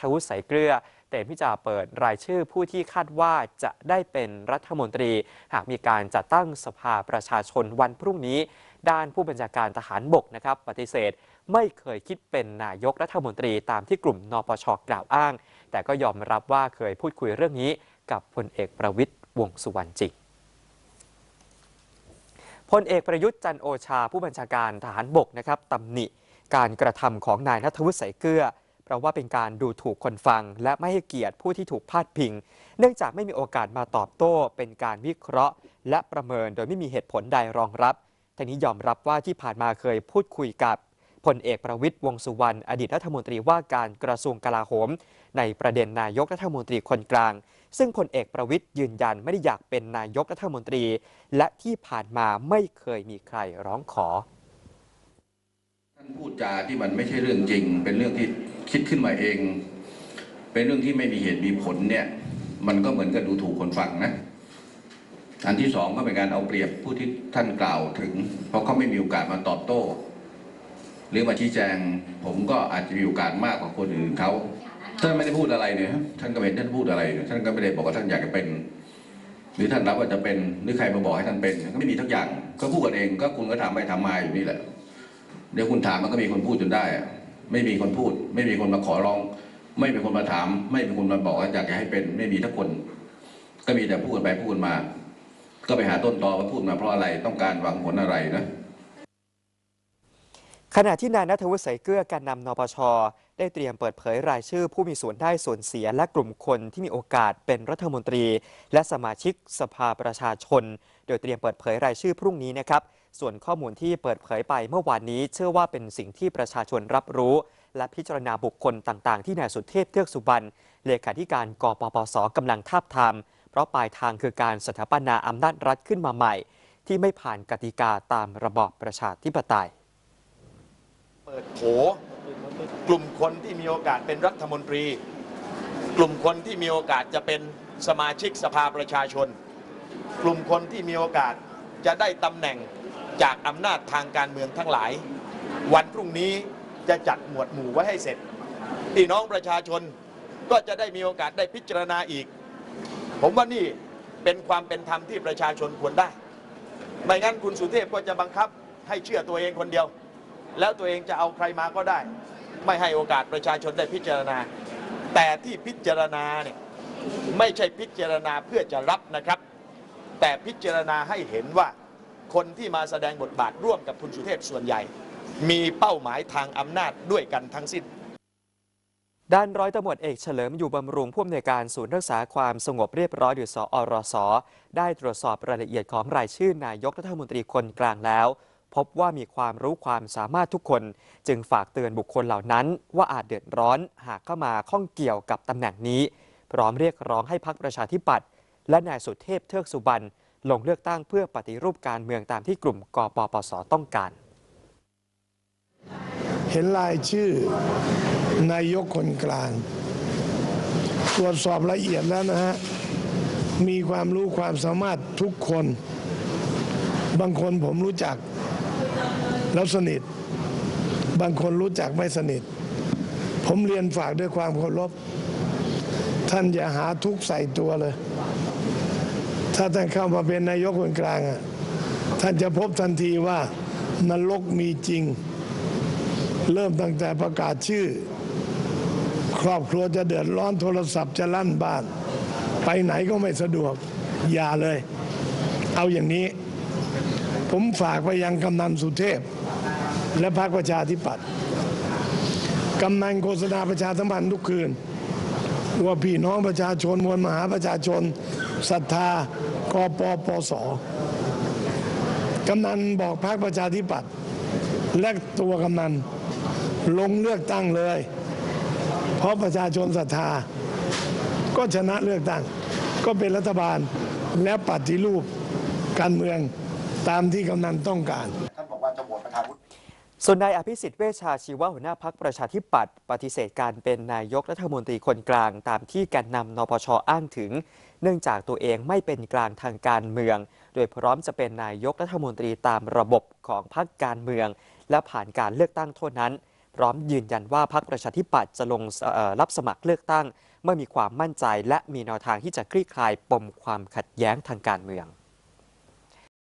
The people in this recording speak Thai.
ทวุฒิสายเกลือเตรียมที่จะเปิดรายชื่อผู้ที่คาดว่าจะได้เป็นรัฐมนตรี หากมีการจัดตั้งสภาประชาชนวันพรุ่งนี้ ด้านผู้บัญชาการทหารบกนะครับ ปฏิเสธไม่เคยคิดเป็นนายกรัฐมนตรีตามที่กลุ่มนปชกล่าวอ้าง แต่ก็ยอมรับว่าเคยพูดคุยเรื่องนี้ กับพลเอกประวิตยวงสุวรรณจริงพลเอกประยุทธ์จันโอชาผู้บัญชาการทหารบกนะครับตำหนิการกระทำของนายนัทวุฒิใสเกลือ เพราะว่าเป็นการดูถูกคนฟัง และไม่ให้เกียรติผู้ที่ถูกพาดพิง เนื่องจากไม่มีโอกาสมาตอบโต้ เป็นการวิเคราะห์ และประเมินโดยไม่มีเหตุผลใดรองรับทั้งนี้ยอมรับว่าที่ผ่านมาเคยพูดคุยกับพลเอกประวิตยวงสุวรรณอดีตรัฐมนตรีว่าการกระทรวงกลาโหม ในประเด็นนายกรัฐมนตรีคนกลาง ซึ่งพลเอกประวิตยยืนยันไม่ได้อยากเป็นนายกรัฐมนตรี และที่ผ่านมาไม่เคยมีใครร้องขอ ท่านพูดจาที่มันไม่ใช่เรื่องจริง เป็นเรื่องที่คิดขึ้นมาเอง เป็นเรื่องที่ไม่มีเหตุมีผลเนี่ย มันก็เหมือนกับดูถูกคนฟังนะอันที่สองก็เป็นการเอาเปรียบผู้ที่ท่านกล่าวถึง เพราะเขาไม่มีโอกาสมาตอบโต้ หรือมาชี้แจง ผมก็อาจจะมีโอกาสมากกว่าคนอื่นเขาท่านไม่ได้พูดอะไรเนี่ยท่านก็เห็นท่านพูดอะไรท่านก็ไม่ได้บอกว่าท่านอยากจะเป็น หรือท่านรับว่าจะเป็นหรือใครมาบอกให้ท่านเป็นก็ไม่มีทักอย่าง ก็พูดกันเองก็คุณก็ทำไปทำมาอยู่นี่แหละ เดี๋ยวคุณถามมันก็มีคนพูดจนได้ ไม่มีคนพูด ไม่มีคนมาขอร้อง ไม่มีคนมาถาม ไม่มีคนมาบอกว่าอยากจะให้เป็น ไม่มีทักคน ก็มีแต่พูดกันไปพูดกันมา ก็ไปหาต้นตอว่าพูดมาเพราะอะไรต้องการหวังผลอะไรนะขณะที่นายนัทวุฒิใสเกลือแกนนำนปช ได้เตรียมเปิดเผยรายชื่อผู้มีส่วนได้ส่วนเสียและกลุ่มคนที่มีโอกาสเป็นรัฐมนตรี และสมาชิกสภาประชาชน โดยเตรียมเปิดเผยรายชื่อพรุ่งนี้นะครับ ส่วนข้อมูลที่เปิดเผยไปเมื่อวานนี้เชื่อว่าเป็นสิ่งที่ประชาชนรับรู้ และพิจารณาบุคคลต่างๆ ที่นายสุเทพเทือกสุบรรณเลขาธิการกปปสกำลังทาบทาม เพราะปลายทางคือการสถาปนาอำนาจรัฐขึ้นมาใหม่ ที่ไม่ผ่านกติกาตามระบอบประชาธิปไตย เปิดโผกลุ่มคนที่มีโอกาสเป็นรัฐมนตรี กลุ่มคนที่มีโอกาสจะเป็นสมาชิกสภาประชาชน กลุ่มคนที่มีโอกาสจะได้ตำแหน่ง จากอำนาจทางการเมืองทั้งหลาย วันพรุ่งนี้จะจัดหมวดหมู่ไว้ให้เสร็จพี่น้องประชาชนก็จะได้มีโอกาสได้พิจารณาอีก ผมว่านี่เป็นความเป็นธรรมที่ประชาชนควรได้ ไม่งั้นคุณสุเทพก็จะบังคับให้เชื่อตัวเองคนเดียว แล้วตัวเองจะเอาใครมาก็ได้ ไม่ให้โอกาสประชาชนได้พิจารณา แต่ที่พิจารณาเนี่ยไม่ใช่พิจารณาเพื่อจะรับนะครับ แต่พิจารณาให้เห็นว่า คนที่มาแสดงบทบาทร่วมกับคุณสุเทพส่วนใหญ่ มีเป้าหมายทางอำนาจด้วยกันทั้งสิ้น ด้านร้อยตำรวจเอกเฉลิมอยู่บำรุงผู้อำนวยการศูนย์รักษาความสงบเรียบร้อยหรือสอรส ได้ตรวจสอบรายละเอียดของรายชื่อนายกรัฐมนตรีคนกลางแล้ว พบว่ามีความรู้ความสามารถทุกคน จึงฝากเตือนบุคคลเหล่านั้น ว่าอาจเดือดร้อนหากเข้ามาข้องเกี่ยวกับตำแหน่งนี้ พร้อมเรียกร้องให้พักประชาธิปัตย์และนายสุเทพเทือกสุบรรณ ลงเลือกตั้งเพื่อปฏิรูปการเมืองตามที่กลุ่มกปปสต้องการ เห็นรายชื่อนายกคนกลาง ตรวจสอบละเอียดแล้วนะฮะ มีความรู้ความสามารถทุกคน บางคนผมรู้จักแล้วสนิท บางคนรู้จักไม่สนิท ผมเรียนฝากด้วยความเคารพท่านอย่าหาทุกใส่ตัวเลย ถ้าท่านเข้ามาเป็นนายกคนกลางอะท่านจะพบทันทีว่านรกมีจริง เริ่มตั้งแต่ประกาศชื่อ ครอบครัวจะเดือดร้อนโทรศัพท์จะลั่นบ้าน ไปไหนก็ไม่สะดวก อย่าเลย เอาอย่างนี้ ผมฝากไปยังกำนันสุเทพ และพรรคประชาธิปัตย์กำนันโฆษณาประชาสัมพันธ์ทุกคืน ว่าพี่น้องประชาชนมวลมหาประชาชน ศรัทธากปปสกำนันบอกพรรคประชาธิปัตย์และตัวกำนันลงเลือกตั้งเลย เพราะประชาชนศรัทธา ก็ชนะเลือกตั้ง ก็เป็นรัฐบาลและปฏิรูปการเมืองตามที่กำนันต้องการ ส่วนนายอภิสิทธิ์เวชชาชีวะหัวหน้าพักประชาธิปัตย์ปฏิเสธการเป็นนายกรัฐมนตรีคนกลางตามที่แกนนำนปชอ้างถึง เนื่องจากตัวเองไม่เป็นกลางทางการเมือง โดยพร้อมจะเป็นนายกรัฐมนตรีตามระบบของพรรคการเมือง และผ่านการเลือกตั้งเท่านั้น พร้อมยืนยันว่าพรรคประชาธิปัตย์จะลงรับสมัครเลือกตั้ง เมื่อมีความมั่นใจและมีแนวทางที่จะคลี่คลายปมความขัดแย้งทางการเมือง